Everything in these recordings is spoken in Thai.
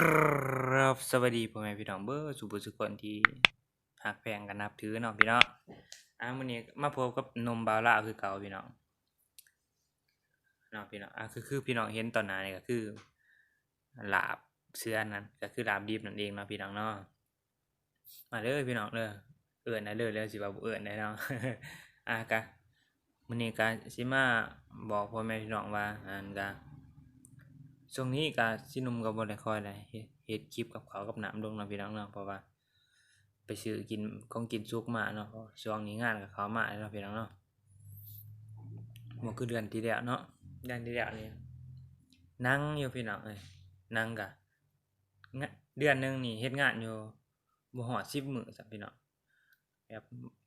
ครับสวัสดีพ่อแม่พี่น้องเบอร์สุภสุคนที่หักแพงกันนับถือเนาะพี่น้องอะมื้อนี้มาพบกับนมบาวลาคือเก่าพี่น้องเนาะพี่น้องอะคือคือพี่น้องเห็นตอนหน้นี่ก็คือลาบเสื้อนั้นก็คือลาบดิบนั่นเองเนาะพี่น้องเนาะมาเด้อพี่น้องเด้อเอิ้นได้เลยแล้วสิว่าบเอิ้นได้เนาะอะกะมื้อนี้ก็สิมาบอกพ่อแม่พี่น้องว่าอันกะ ช่วงนี้ก็สิหนุ่มก็บ่ได้คอยได้เฮ็ดเฮ็ดคลิปกับข้าวกับน้ำลงเนาะพี่น้องเนาะเพราะว่า ไปซื้อกินของกินสุกมาเนาะช่วงนี้งานก็เขามาเนาะพี่น้องเนาะบ่คือเดือนที่แล้วเนาะเดือนที่แล้วนี่นั่งอยู่พี่น้องเอ้ยนั่งก็งะเดือนหนึงนี่เฮ็ดงานอยู่บ่ฮอด10มื้อซั้นพี่น้องแบบ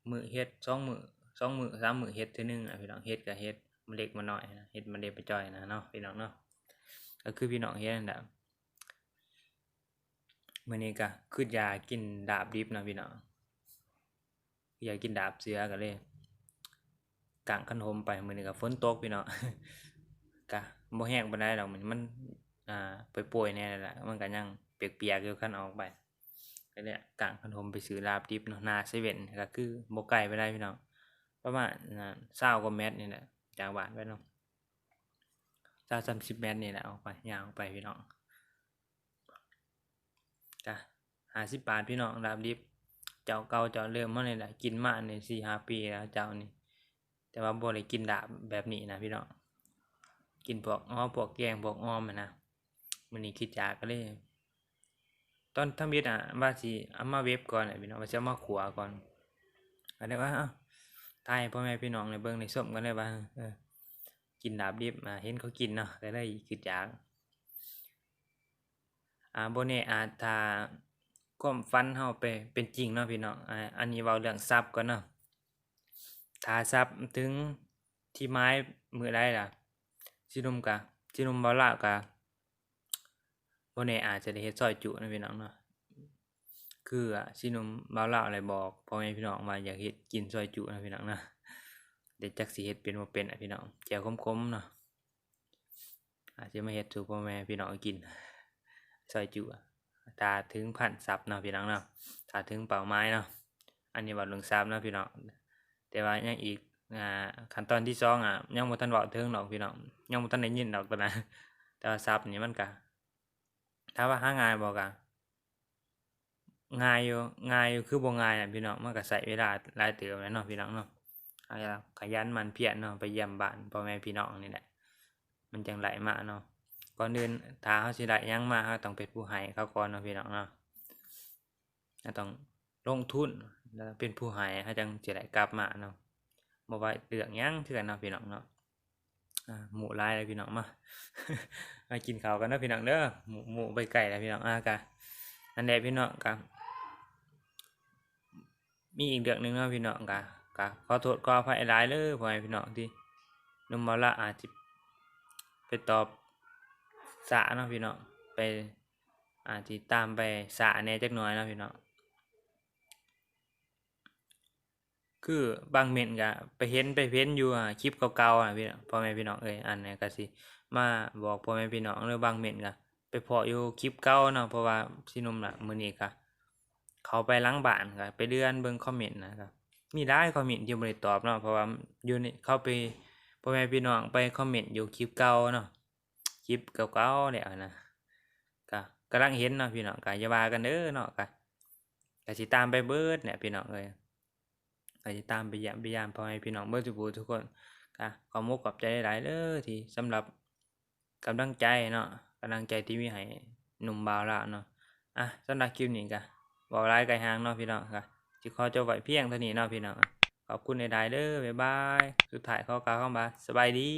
มื้อเฮ็ดสองมื้อสองมื้อสามมื้อเฮ็ดเทื่อนึงอะพี่น้องเฮ็ดก็เฮ็ดมื้อเล็กมื้อน้อยนะเฮ็ดมื้อเล็กไปจ้อยนะเนาะพี่น้องเนาะ ก็คือพี่น้องเฮ็ดนั่นแหละมื้อนี้ก็คืออยากกินดาบดิบนะพี่น้องอยากกินดาบเสือก็เลยกางขนมไปมื้อนี้ก็ฝนตกพี่น้องก็บ่แห้งปานใดดอกมันมันอ่าเปื่อยๆแน่นั่นแหละมันก็ยังเปียกๆอยู่คันอออกไปก็เลยกางขนมไปซื้อลาบดิบเนาะหน้าเซเว่นก็คือบ่ไกลไปได้พี่น้องประมาณอ่า20กว่าเมตรนี่แหละจากบ้านไปเนาะ จ้าสามสิบเมตรนี่แหละออกไปยาวออกไปพี่น้องจ้ะห้าสิบบาทพี่น้องดาบดิบเจ้าเก่าเจ้าเริ่มมาเนี่ยแหละกินมาในสี่ห้าปีแล้วเจ้านี่แต่ว่าบ่ได้กินดาบแบบนี้นะพี่น้องกินพวกอ้อพวกแกงพวกอ้อมนะมันนี้คิดจากก็เลย ตอนทำเบ็ดอะว่าสิเอามาเวฟก่อนนะพี่น้องว่าสิเอมาขัวก่อนก็เลยว่าอ้าทายพ่อแม่พี่น้องในเบิ่งในส้มกันเลยว่าเออ กินดาบดิบอ่าเห็นเขากินเนาะก็เลยคิดอยากอ่าบ่แน่อาจถ้าความฝันเฮาไปเป็นจริงเนาะพี่น้องอ่าอันนี้เว้าเรื่องทรัพย์ก่อนเนาะถ้าทรัพย์ถึงที่ไม้มือใดล่ะสินุมกะสินุมบ่ลากะโบ่แน่อาจจะได้เฮ็ดซอยจุนะพี่น้องเนาะคืออะสินุมบ่าลาอะไรบอกพ่อแม่พี่น้องว่าอยากเฮ็ดกินซอยจุนะพี่น้องนะ เดี๋ยวจักสิเฮ็ดเป็นบ่เป็นอะพี่น้องแจ่วขมๆเนาะอาจจะไมาเฮ็ดสู่พ่อแม่พี่น้องกินซอยจุอะถ้าถึงพันซับเนาะพี่น้องเนาะถ้าถึงเป้าหมายเนาะอันนี้ว้าเรื่องซับเนาะพี่น้องแต่ว่ายังอีกอ่าขั้นตอนที่สองอะยังบ่ทันเว้าถึงดอกพี่น้องยังบ่ทันได้ยินดอกตอนนั้นแต่ว่าซับนี่มันก็ถ้าว่าหาง่ายบ่ก็ง่ายอยู่ง่ายอยู่คือบ่ง่ายน่ะพี่น้องมันก็ใช้เวลาหลายเติบแล้วเนาะพี่น้องเนาะ ขยันมันเพียรเนาะไปเยี่ยมบ้านพ่อแม่พี่น้องนี่แหละมันจังไหลมาเนาะก่อนอื่นถ้าเขาสิได้ยังมาเขาต้องเป็นผู้ให้เขาก่อนเนาะพี่น้องเนาะต้องลงทุนแล้วเป็นผู้ให้เขาจังสิได้กลับมาเนาะบ่ว่าเรื่องหยังคือนเนาะพี่น้องเนาะหมูหลายเลยพี่น้องมา มากินข้าวกันเนาะพี่น้องเด้อหมูหมูไปไก่แล้วพี่น้องอ่ากะนั่นแหละพี่น้องกะมีอีกเรื่องหนึ่งเนาะพี่น้องกะ ก็ขอโทษขออภัยหลายเลยพ่อแม่พี่น้องที่นุ่มมาละอาจจะไปตอบสะเนาะพี่น้องไปอาจจะตามไปสะแน่จักหน่อยเนาะพี่น้องคือบางเม่นก็ไปเห็นไปเพ้นอยู่อะคลิปเก่าๆอะพี่น้องพ่อแม่พี่น้องเอ้ยอันนี้ก็สิมาบอกพ่อแม่พี่น้องหรือบางเม่นก็ไปเพาะอยู่คลิปเก่าเนาะเพราะว่าสิหนุ่มล่ะมื้อนี้ก็เขาไปล้างบ้านก็ไปเดือนเบิ่งคอมเมนต์นะครับ มีหลายคอมเมนต์ที่บ่ได้ตอบเนาะเพราะว่าอยู่ในเข้าไปพ่อแม่พี่น้องไปคอมเมนต์อยู่คลิปเก่าเนาะคลิปเก่าๆเนี่ยนะก็กำลังเห็นเนาะพี่น้องก็อย่าว่ากันเด้อเนาะก็ก็สิตามไปเบิดเนี่ยพี่น้องเอ้ยก็สิตามไปเยี่ยมไปยามพ่อแม่พี่น้องเบิดทุกผู้ทุกคนก็ขอมกขอบใจหลายๆเด้อที่สำหรับกำลังใจเนาะกำลังใจที่มีให้หนุ่มบ่าวลาเนาะอะสำหรับคลิปนี้ก็บ่หลายไกลห่างเนาะพี่น้องก็ จิขอจบไว้เพียงเท่านี้เนาะพี่น้องขอบคุณในไดเด้อบ๊ายบาย สุดท้ายขอกล่าวคำว่าสบายดี